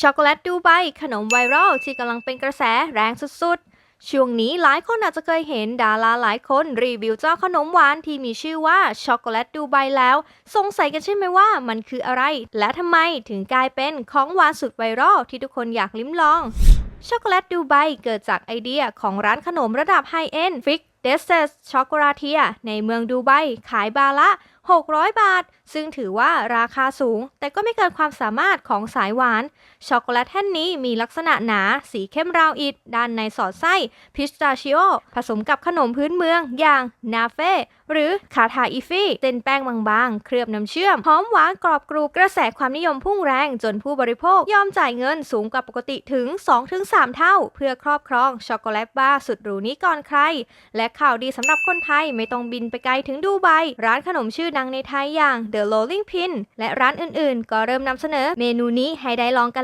ช็อกโกแลตดูไบขนมไวรัลที่กำลังเป็นกระแสแรงสุดๆ ช่วงนี้หลายคนอาจจะเคยเห็นดาราหลายคนรีวิวเจ้าขนมหวานที่มีชื่อว่าช็อกโกแลตดูไบแล้ว สงสัยกันใช่ไหมว่ามันคืออะไร และทำไมถึงกลายเป็นของหวานสุดไวรัลที่ทุกคนอยากลิ้มลอง ช็อกโกแลตดูไบเกิดจากไอเดียของร้านขนมระดับไฮเอ็นฟิก เดสเซสช็อกโกลาเทียในเมืองดูไบขายบาละ 600 บาท ซึ่งถือว่าราคาสูง แต่ก็ไม่เกินความสามารถของสายหวาน ช็อกโกแลตแท่นนี้มีลักษณะหนา สีเข้มราวอิฐด้านในสอดไส้พิสตาชิโอ ผสมกับขนมพื้นเมืองอย่างนาเฟ่หรือคาทาอิฟี่เส้นแป้งบางๆ เคลือบน้ำเชื่อม หอมหวานกรอบกรูกระแสความนิยมพุ่งแรงจนผู้บริโภค ยอมจ่ายเงินสูงกว่าปกติถึง 2-3 เท่า เพื่อครอบครองช็อกโกแลตบาร์สุดหรูนี้ก่อนใคร และข่าวดีสำหรับคนไทยไม่ต้องบินไปไกลถึงดูไบ ร้านขนมชื่อดังในไทยอย่าง The Rolling Pin และร้านอื่นๆ ก็เริ่มนำเสนอเมนูนี้ให้ได้ลองกัน